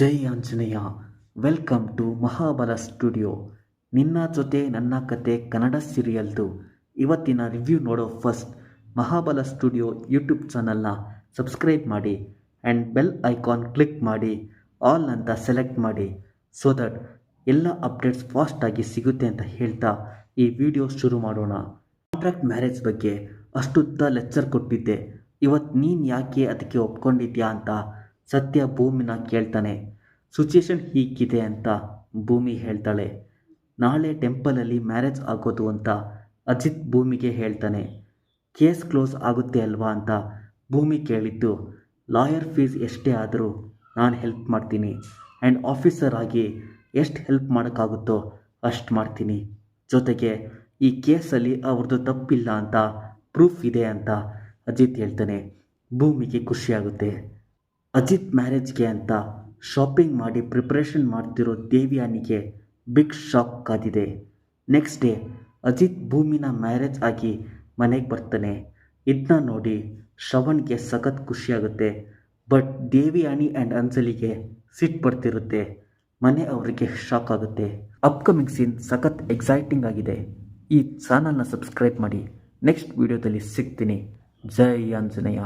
Jai Anjaneya, welcome to Mahabala studio. ನಿನ್ನ ಜೊತೆ ನನ್ನ ಕತೆ ಕನ್ನಡ ಸೀರಿಯಲ್ದು. ಇವತ್ತಿನ ರಿವ್ಯೂ ನೋಡೋ ಫಸ್ಟ್ ಮಹಾಬಲ ಸ್ಟುಡಿಯೋ ಯೂಟ್ಯೂಬ್ ಚಾನಲ್ನ ಸಬ್ಸ್ಕ್ರೈಬ್ ಮಾಡಿ ಆ್ಯಂಡ್ ಬೆಲ್ ಐಕಾನ್ ಕ್ಲಿಕ್ ಮಾಡಿ, ಆಲ್ ಅಂತ ಸೆಲೆಕ್ಟ್ ಮಾಡಿ. ಸೊ ದಟ್ ಎಲ್ಲ ಅಪ್ಡೇಟ್ಸ್ ಫಾಸ್ಟಾಗಿ ಸಿಗುತ್ತೆ ಅಂತ ಹೇಳ್ತಾ ಈ ವಿಡಿಯೋ ಶುರು ಮಾಡೋಣ. ಕಾಂಟ್ರಾಕ್ಟ್ ಮ್ಯಾರೇಜ್ ಬಗ್ಗೆ ಅಷ್ಟುದ್ದ ಲೆಕ್ಚರ್ ಕೊಟ್ಟಿದ್ದೆ. ಇವತ್ತು ನೀನು ಯಾಕೆ ಅದಕ್ಕೆ ಒಪ್ಕೊಂಡಿದ್ಯಾ ಅಂತ ಸತ್ಯ ಭೂಮಿನ ಕೇಳ್ತಾನೆ. ಸಿಚುಯೇಷನ್ ಹೀಗಿದೆ ಅಂತ ಭೂಮಿ ಹೇಳ್ತಾಳೆ. ನಾಳೆ ಟೆಂಪಲಲ್ಲಿ ಮ್ಯಾರೇಜ್ ಆಗೋದು ಅಂತ ಅಜಿತ್ ಭೂಮಿಗೆ ಹೇಳ್ತಾನೆ. ಕೇಸ್ ಕ್ಲೋಸ್ ಆಗುತ್ತೆ ಅಲ್ವಾ ಅಂತ ಭೂಮಿ ಕೇಳಿದ್ದು. ಲಾಯರ್ ಫೀಸ್ ಎಷ್ಟೇ ಆದರೂ ನಾನು ಹೆಲ್ಪ್ ಮಾಡ್ತೀನಿ. ಆ್ಯಂಡ್ ಆಫೀಸರ್ ಆಗಿ ಎಷ್ಟು ಹೆಲ್ಪ್ ಮಾಡೋಕ್ಕಾಗುತ್ತೋ ಅಷ್ಟು ಮಾಡ್ತೀನಿ. ಜೊತೆಗೆ ಈ ಕೇಸಲ್ಲಿ ಅವ್ರದ್ದು ತಪ್ಪಿಲ್ಲ ಅಂತ ಪ್ರೂಫ್ ಇದೆ ಅಂತ ಅಜಿತ್ ಹೇಳ್ತಾನೆ. ಭೂಮಿಗೆ ಖುಷಿಯಾಗುತ್ತೆ. ಅಜಿತ್ ಮ್ಯಾರೇಜ್ಗೆ ಅಂತ ಶಾಪಿಂಗ್ ಮಾಡಿ ಪ್ರಿಪ್ರೇಷನ್ ಮಾಡ್ತಿರೋ ದೇವಿಯಾನಿಗೆ ಬಿಗ್ ಶಾಕ್ ಕಾದಿದೆ. ನೆಕ್ಸ್ಟ್ ಡೇ ಅಜಿತ್ ಭೂಮಿನ ಮ್ಯಾರೇಜ್ ಆಗಿ ಮನೆಗೆ ಬರ್ತಾನೆ. ಇದನ್ನ ನೋಡಿ ಶ್ರವಣ್ಗೆ ಸಖತ್ ಖುಷಿಯಾಗುತ್ತೆ. ಬಟ್ ದೇವಿಯಾನಿ ಆ್ಯಂಡ್ ಅಂಜಲಿಗೆ ಸಿಟ್ಟು ಬರ್ತಿರುತ್ತೆ. ಮನೆ ಅವರಿಗೆ ಶಾಕ್ ಆಗುತ್ತೆ. ಅಪ್ಕಮಿಂಗ್ ಸೀನ್ ಸಖತ್ ಎಕ್ಸೈಟಿಂಗ್ ಆಗಿದೆ. ಈ ಚಾನಲ್ನ ಸಬ್ಸ್ಕ್ರೈಬ್ ಮಾಡಿ ನೆಕ್ಸ್ಟ್ ವಿಡಿಯೋದಲ್ಲಿ ಸಿಗ್ತೀನಿ. ಜೈ ಆಂಜನೇಯ.